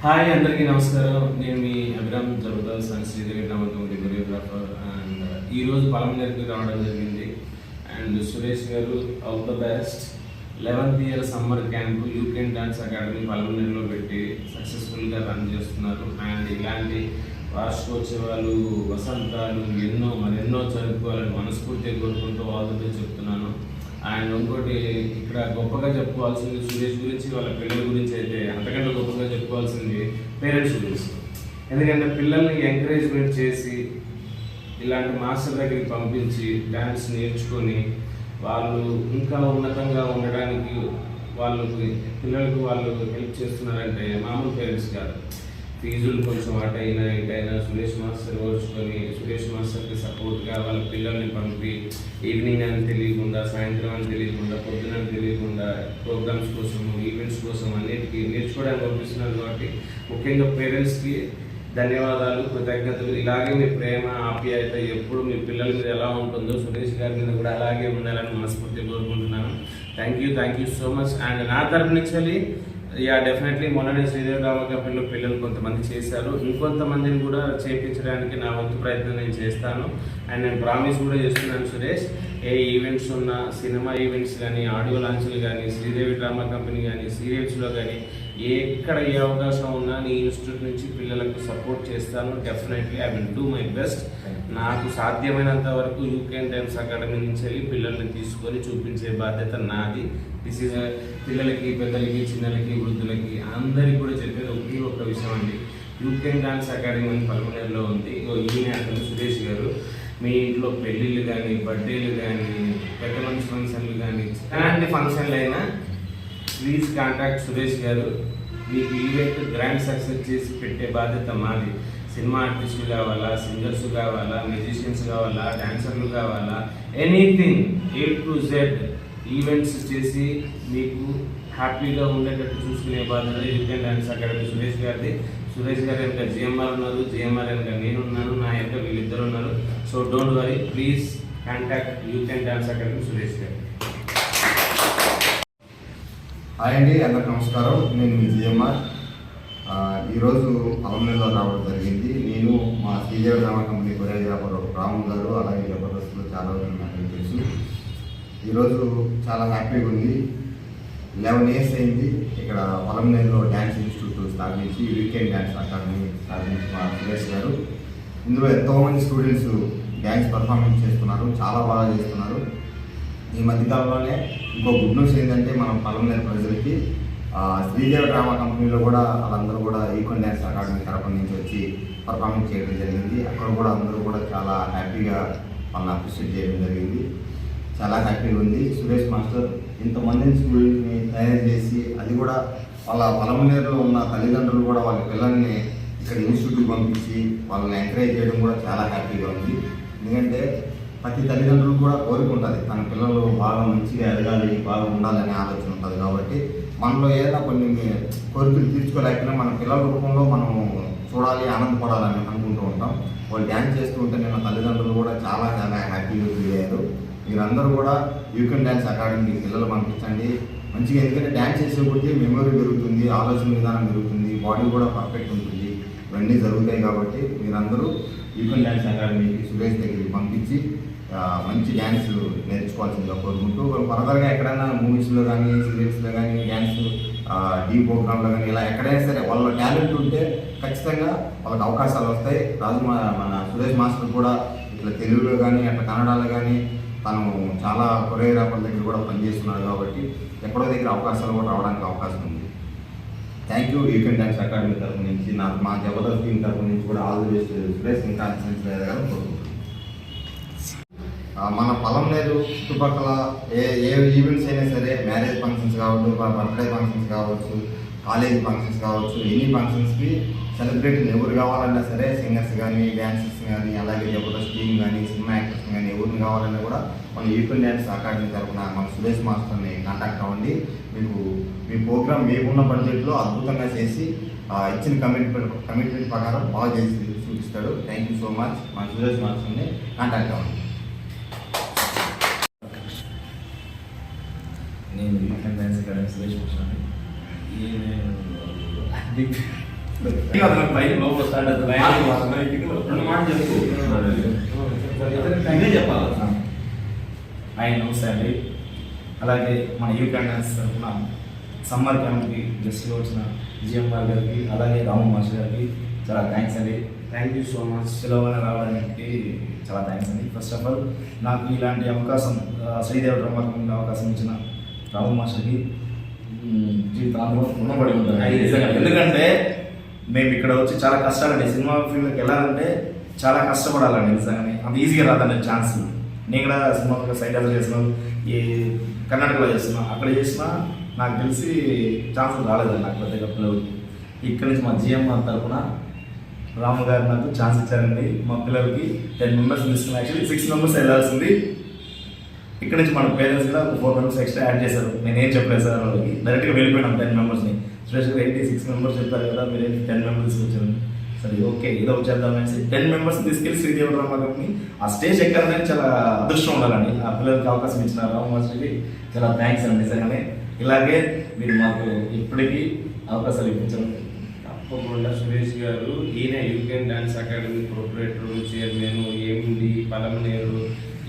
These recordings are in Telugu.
హాయ్ అందరికీ నమస్కారం. నేను మీ అభిరామ్ జరుగుతాను సన్ శ్రీదేవి రామకమిటీ కొరియోగ్రాఫర్. అండ్ ఈరోజు రోజు పలమనేరుకి రావడం జరిగింది. అండ్ సురేష్ గారు all the best. Eleventh year summer camp you can dance academy పలమనేరులో పెట్టి సక్సెస్ఫుల్గా రన్ చేస్తున్నారు. అండ్ ఇలాంటి వార్షికోత్సవాలు వసంతాలు ఎన్నో మరెన్నో జరుపుకోవాలని మనస్ఫూర్తిగా కోరుకుంటూ ఆల్ చెప్తున్నాను. అండ్ ఇంకోటి ఇక్కడ గొప్పగా చెప్పుకోవాల్సింది సురేష్ గురించి వాళ్ళ పిల్లల గురించి అయితే అంతకంటే గొప్పగా చెప్పుకోవాల్సింది పేరెంట్స్ గురించి. ఎందుకంటే పిల్లల్ని ఎంకరేజ్మెంట్ చేసి ఇలాంటి మాస్టర్ దగ్గరికి పంపించి డ్యాన్స్ నేర్చుకొని వాళ్ళు ఇంకా ఉన్నతంగా ఉండడానికి వాళ్ళకి పిల్లలకు వాళ్ళు హెల్ప్ చేస్తున్నారంటే మామూలు పేరెంట్స్ కాదు. ఫీజులు కొంచెం అటు అయినా ఇటైనా సురేష్ మాస్టర్ ఓర్చుకొని సురేష్ మాస్టర్కి సపోర్ట్గా వాళ్ళ పిల్లల్ని పంపి ఈవినింగ్ అని తెలియకుండా సాయంత్రం అని తెలియకుండా పొద్దున అని తెలియకుండా ప్రోగ్రామ్స్ కోసం ఈవెంట్స్ కోసం అన్నిటికీ నేర్చుకోవడానికి పంపిస్తున్నారు కాబట్టి ముఖ్యంగా పేరెంట్స్కి ధన్యవాదాలు కృతజ్ఞతలు. ఇలాగే మీ ప్రేమ ఆప్యాయత ఎప్పుడు మీ పిల్లల మీద ఎలా ఉంటుందో సురేష్ గారి మీద కూడా అలాగే ఉండాలని మనస్ఫూర్తి కోరుకుంటున్నాను. Thank you thank you so much and నా తరపు నుంచి యా డెఫినెట్లీ మొన్ననే శ్రీదేవి రామ కంపెనీలో పిల్లలు కొంతమంది చేశారు. ఇంకొంతమందిని కూడా చేయించడానికి నా వంతు ప్రయత్నం నేను చేస్తాను. అండ్ నేను ప్రామిస్ కూడా చేస్తున్నాను సురేష్. ఏ ఈవెంట్స్ ఉన్నా సినిమా ఈవెంట్స్ కానీ ఆడియో లాంచ్లు కానీ శ్రీదేవి డ్రామా కంపెనీ కానీ సీరియల్స్లో కానీ ఎక్కడ ఏ అవకాశం ఉన్నా నీ ఇన్స్టిట్యూట్ నుంచి పిల్లలకు సపోర్ట్ చేస్తాను. Definitely I will do my best నాకు సాధ్యమైనంత వరకు యూకేన్ టైమ్స్ అకాడమీ నుంచి వెళ్ళి పిల్లల్ని తీసుకొని చూపించే బాధ్యత నాది. దిస్ ఇస్ పిల్లలకి పెద్దలకి చిన్నలకి వృద్ధులకి అందరికీ కూడా చెప్పేది ఒకే ఒక్క విషయం అండి. యూకెన్ డాన్స్ అకాడమీ అని పల్మనేరులో ఉంది. ఈయన అతను సురేష్ గారు. మీ ఇంట్లో పెళ్ళిళ్ళు కానీ బర్త్డేలు కానీ పెద్ద మంచి ఫంక్షన్లు కానీ ఎలాంటి ఫంక్షన్లు అయినా ప్లీజ్ కాంటాక్ట్ సురేష్ గారు. మీకు ఈవెంట్ గ్రాండ్ సక్సెస్ చేసి పెట్టే బాధ్యత మాది. సినిమా ఆర్టిస్టులు కావాలా సింగర్స్ కావాలా మ్యూజిషియన్స్ కావాలా డాన్సర్లు కావాలా anything A to Z events చేసి మీకు హ్యాపీగా ఉండేటట్టు చూసుకునే బాధ్యత యూకెన్ డాన్స్ అకాడమీ సురేష్ గారిది. సురేష్ గారి వెనుక జిఎంఆర్ ఉన్నారు జిఎంఆర్ వెనుక నేను ఉన్నాను నా యొక్క వీళ్ళిద్దరు ఉన్నారు. So don't worry please contact and dance academy Suresh గారు. హాయ్ అండి అందరికి నమస్కారం. నేను మీ జిఎంఆర్. ఈరోజు పొలంలో రావడం జరిగింది. నేను మా Sridevi drama company choreographer Ramu గారు అలాగే జబర్దస్త్లో చాలా రోజులు నాకు తెలుసు ఈరోజు చాలా హ్యాపీగా ఉంది. లెవెన్ ఇయర్స్ అయింది. ఇక్కడ పొలంనేరులో డ్యాన్స్ ఇన్స్టిట్యూట్ స్థాపించి వీకెండ్ డ్యాన్స్ అకాడమీ స్థాపించి మా సురేష్ గారు. ఇందులో ఎంతోమంది స్టూడెంట్స్ డ్యాన్స్ పర్ఫార్మెన్స్ చేస్తున్నారు. చాలా బాగా చేస్తున్నారు. ఈ మధ్యకాలంలోనే ఇంకో గుడ్ న్యూస్ ఏంటంటే మనం పలమనేరు ప్రజలకి శ్రీదేవి డ్రామా కంపెనీలో కూడా వాళ్ళందరూ కూడా ఈక్వల్ డ్యాన్స్ అకాడమీ తరపు నుంచి వచ్చి పర్ఫార్మెన్స్ చేయడం జరిగింది. అక్కడ కూడా అందరూ కూడా చాలా హ్యాపీగా వాళ్ళని అప్రిషియేట్ చేయడం జరిగింది. చాలా హ్యాపీగా ఉంది. సురేష్ మాస్టర్ ఇంతమందిని స్కూల్ని తయారు చేసి అది కూడా వాళ్ళ పలమనేరులో ఉన్న తల్లిదండ్రులు కూడా వాళ్ళ పిల్లల్ని ఇక్కడ ఇన్స్టిట్యూట్కి పంపించి వాళ్ళని ఎంకరేజ్ చేయడం కూడా చాలా హ్యాపీగా ఉంది. ఎందుకంటే ప్రతి తల్లిదండ్రులు కూడా కోరిక ఉంటుంది తన పిల్లలు బాగా మంచిగా ఎదగాలి బాగా ఉండాలనే ఆలోచన ఉంటుంది కాబట్టి మనలో ఏదైనా కొన్ని కోరికలు తీర్చుకోలేకపోయినా మన పిల్లల రూపంలో మనం చూడాలి ఆనందపడాలని అనుకుంటూ ఉంటాం. వాళ్ళు డ్యాన్స్ చేస్తూ ఉంటే నిన్న తల్లిదండ్రులు కూడా చాలా చాలా హ్యాపీగా ఫీల్ అయ్యారు. మీరందరూ కూడా యూకెన్ డ్యాన్స్ అకాడమీ పిల్లలు పంపించండి. మంచిగా ఎందుకంటే డ్యాన్స్ చేసే మెమరీ మెమొరీ పెరుగుతుంది ఆలోచన విధానం పెరుగుతుంది బాడీ కూడా పర్ఫెక్ట్ ఉంటుంది. ఇవన్నీ జరుగుతాయి కాబట్టి మీరందరూ యూకెన్ డ్యాన్స్ అకాడమీకి సురేష్ దగ్గరికి పంపించి మంచి డ్యాన్స్ నేర్చుకోవాల్సిందిగా కోరుకుంటూ ఫర్దర్గా ఎక్కడైనా మూవీస్లో కానీ సీరియల్స్లో కానీ డ్యాన్స్ డీ ప్రోగ్రాంలో కానీ ఇలా ఎక్కడైనా సరే వాళ్ళ టాలెంట్ ఉంటే ఖచ్చితంగా వాళ్ళకి అవకాశాలు వస్తాయి. రాజు మా- మన సురేష్ మాస్టర్ కూడా ఇట్లా తెలుగులో కానీ అట్లా కన్నడలో కానీ తను చాలా కొరియోగ్రాఫర్ దగ్గర కూడా పనిచేస్తున్నాడు కాబట్టి ఎక్కడో దగ్గర అవకాశాలు కూడా రావడానికి అవకాశం ఉంది. Thank you you can dance academy తరఫు నుంచి నా మా జబర్దస్త్ టీం తరఫు నుంచి కూడా ఆల్ ది బెస్ట్ సురేష్ ఇంకా ఎదగాలని కోరుకుంటున్నాను. మన మన లేదు చుట్టుపక్కల ఏ ఏ ఈవెంట్స్ అయినా సరే మ్యారేజ్ ఫంక్షన్స్ కావచ్చు బర్త్డే ఫంక్షన్స్ కావచ్చు కాలేజ్ ఫంక్షన్స్ కావచ్చు ఎనీ ఫంక్షన్స్కి సెలబ్రిటీలు ఎవరు కావాలన్నా సరే సింగర్స్ కానీ డ్యాన్సర్స్ కానీ అలాగే జబర్దస్త్ టీం కానీ సినిమా యాక్టర్స్ కానీ ఎవరిని కావాలన్నా కూడా మన యూపీ డ్యాన్స్ అకాడమీ తరఫున మన సురేష్ మాస్టర్ని కాంటాక్ట్ అవ్వండి. మీకు మీ ప్రోగ్రామ్ మీకున్న బడ్జెట్లో అద్భుతంగా చేసి ఇచ్చిన కమిట్మెంట్ కమిట్మెంట్ ప్రకారం బాగా చేసి చూపిస్తాడు. థ్యాంక్ యూ సో మచ్ మన సురేష్ మాస్టర్ని కాంటాక్ట్ అవ్వండి. నేను weekend dance academy Suresh Krishna ఈ నేను బిగ్ లోపల రెండు చెప్పు ఇదే చెప్పాలి ఆయన నమస్తే అలాగే మన యూ క్యాండన్స్ తరఫున సమ్మర్ క్యాంప్కి గెస్ట్గా వచ్చిన జిఎంఆర్ గారికి అలాగే రాము మాస్ గారికి చాలా థ్యాంక్స్ అండి థ్యాంక్ యూ సో మచ్. సెలవుగా రావడానికి చాలా థ్యాంక్స్ అండి ఫస్ట్ ఆఫ్ ఆల్ నాకు ఇలాంటి అవకాశం ఆ, శ్రీదేవి డ్రామాకి అవకాశం ఇచ్చిన రాము మాస్టర్కి మ్, జీవితాంతం రుణపడి ఉంటాను ఎందుకంటే మేము ఇక్కడ వచ్చి చాలా కష్టాలండి. సినిమా ఫీల్డ్కి వెళ్ళాలంటే చాలా కష్టపడాలండి నిజంగానే. అంత ఈజీగా రాదండి ఛాన్స్ నేను కూడా సినిమా సైడ్ ఎలా చేస్తున్నాను ఈ కర్ణాటకలో చేస్తున్నా అక్కడ చేసినా నాకు తెలిసి ఛాన్స్ రాలేదండి నాకు పెద్ద పిల్లలకి ఇక్కడ నుంచి మా జిఎం తరఫున రాము గారు నాకు ఛాన్స్ ఇచ్చారండి. మా పిల్లలకి టెన్ మెంబర్స్ తీసుకుని యాక్చువల్లీ సిక్స్ మెంబర్స్ వెళ్ళాల్సింది. ఇక్కడ నుంచి మన పేరెంట్స్ కూడా ఫోర్ మెంబర్స్ ఎక్స్ట్రా యాడ్ చేశారు. నేను చెప్పలేదు సార్ వాళ్ళకి. డైరెక్ట్గా వెళ్ళిపోయినాం టెన్ మెంబర్స్ని సురేష్ ఎయిటీ సిక్స్ మెంబర్స్ చెప్పారు కదా మీరు ఏంటి టెన్ మెంబర్స్ వచ్చారు సరే ఓకే ఏదో వచ్చేద్దామనేసి టెన్ మెంబర్స్ తీసుకెళ్ళి శ్రీదేవి డ్రామా కంపెనీ ఆ స్టేజ్ ఎక్కాలని చాలా అదృష్టం ఉండాలండి. ఆ పిల్లలకి అవకాశం ఇచ్చిన రాము చాలా థ్యాంక్స్ అండి. నిజంగానే ఇలాగే మీరు మాకు ఇప్పటికీ అవకాశాలు ఇప్పించండి. తప్పకుండా సురేష్ గారు ఈయన you can dance academy proprietor chairman ఏముంది పలమనేరు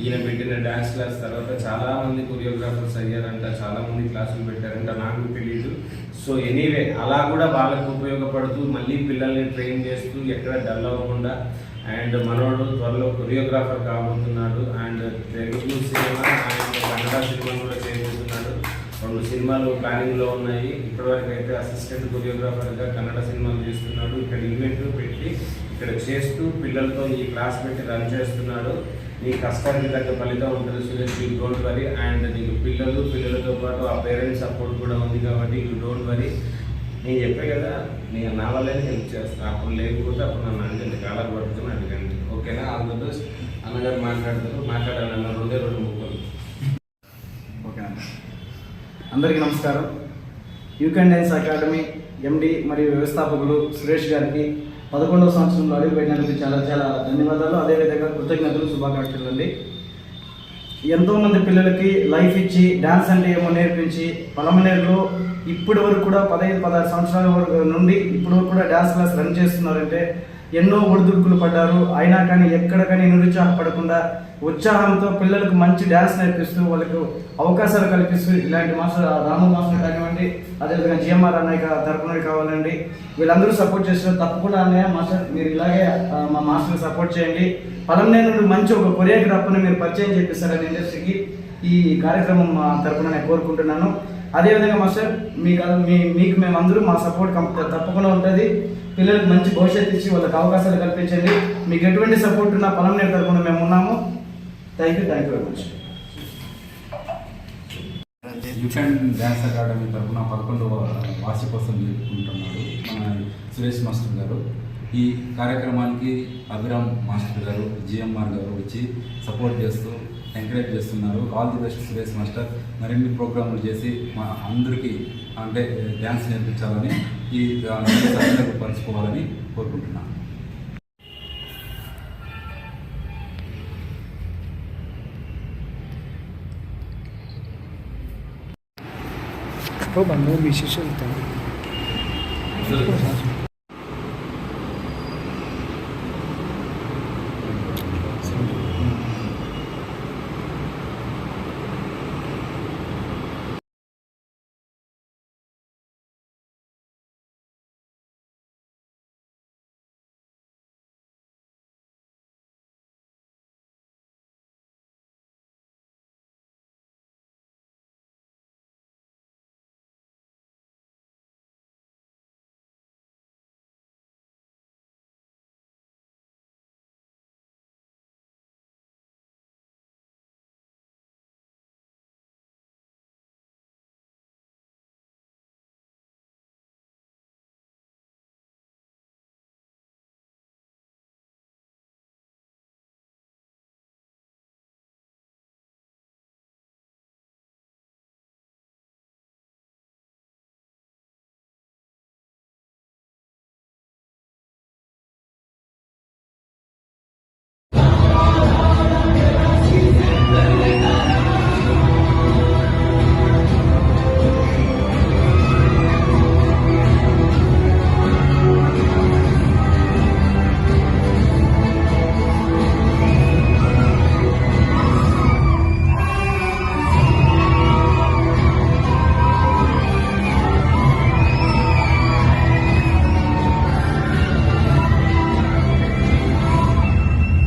ఈయన పెట్టిన డాన్స్ క్లాస్ తర్వాత చాలా మంది కొరియోగ్రాఫర్స్ అయ్యారంట చాలా మంది క్లాసులు పెట్టారంట నాకు తెలియదు సో ఎనీవే అలా కూడా వాళ్ళకు ఉపయోగపడుతూ మళ్ళీ పిల్లల్ని ట్రైన్ చేస్తూ ఎక్కడ డల్ అవ్వకుండా అండ్ మనోడు త్వరలో choreographer కాబోతున్నాడు and Telugu cinema and Kannada cinema కూడా చేయబోతున్నాడు. రెండు సినిమాలు ప్లానింగ్లో ఉన్నాయి. ఇప్పటివరకు అయితే అసిస్టెంట్ కొరియోగ్రాఫర్గా కన్నడ సినిమాలు చేస్తున్నాడు. ఇక్కడ ఈవెంట్ పెట్టి ఇక్కడ చేస్తూ పిల్లలతో ఈ క్లాస్ పెట్టి రన్ చేస్తున్నాడు. నీ కష్టానికి తగ్గ ఫలితం ఉంటుంది Suresh you don't worry and నీకు పిల్లలు పిల్లలతో పాటు ఆ పేరెంట్స్ సపోర్ట్ కూడా ఉంది కాబట్టి యూ డోంట్ వరీ నేను చెప్పే కదా నేను నా వల్లనే హెల్ప్ చేస్తాను అప్పుడు లేకపోతే అప్పుడు నన్ను అడిగింది కాలం పడుతుంది అడగండి. ఓకేనా? All the best. అన్నగారు మాట్లాడతారు. మాట్లాడాలన్న రెండే రెండు ముక్కలు. ఓకే అందరికీ నమస్కారం. యూకెండెన్స్ డ్యాన్స్ అకాడమీ ఎండి మరియు వ్యవస్థాపకులు సురేష్ గారికి పదకొండవ సంవత్సరంలో అడుగుపెట్టినందుకు చాలా చాలా ధన్యవాదాలు. అదేవిధంగా కృతజ్ఞతలు శుభాకాంక్షలు అండి. ఎంతోమంది పిల్లలకి లైఫ్ ఇచ్చి డ్యాన్స్ అంటే ఏమో నేర్పించి పలమనేరులో ఇప్పటి వరకు కూడా పదహైదు పదహారు సంవత్సరాల వరకు నుండి ఇప్పటి వరకు కూడా డ్యాన్స్ క్లాస్ రన్ చేస్తున్నారంటే ఎన్నో ఒడిదుడుకులు పడ్డారు. అయినా కానీ ఎక్కడ కానీ నిరుత్సాహపడకుండా ఉత్సాహంతో పిల్లలకు మంచి డ్యాన్స్ నేర్పిస్తూ వాళ్ళకు అవకాశాలు కల్పిస్తూ ఇలాంటి మాస్టర్ రాము మాస్టర్ కానివ్వండి అదేవిధంగా జిఎంఆర్ అన్నయ్య తరపున కావాలండి. వీళ్ళందరూ సపోర్ట్ చేసిన తప్పకుండా అన్నయ్య మాస్టర్ మీరు ఇలాగే మా మాస్టర్ని సపోర్ట్ చేయండి. పలంనే నుండి మంచి ఒక కొరియోగ్రాఫర్ని మీరు పరిచయం చేపిస్తారని ఇండస్ట్రీకి ఈ కార్యక్రమం మా తరపున నేను కోరుకుంటున్నాను. అదేవిధంగా మాస్టర్ మీకు మీ మీకు మేమందరూ మా సపోర్ట్ తప్పకుండా ఉంటుంది. పిల్లలకు మంచి భవిష్యత్తు ఇచ్చి వాళ్ళకి అవకాశాలు కల్పించండి. మీకు ఎటువంటి సపోర్ట్ ఉన్నా పొలం నేను తరపున మేము ఉన్నాము. Thank you thank you very much you can dance academy తరఫున పదకొండవ వార్షికోత్సవం జరుపుకుంటున్నాడు మన సురేష్ మాస్టర్ గారు. ఈ కార్యక్రమానికి అభిరామ్ మాస్టర్ గారు జిఎంఆర్ గారు వచ్చి సపోర్ట్ చేస్తూ ఎంకరేజ్ చేస్తున్నారు. All the best Suresh master మరిన్ని ప్రోగ్రాములు చేసి మా అందరికీ అంటే డ్యాన్స్ నేర్పించాలని ఈ పంచుకోవాలని కోరుకుంటున్నాను. Roba, no.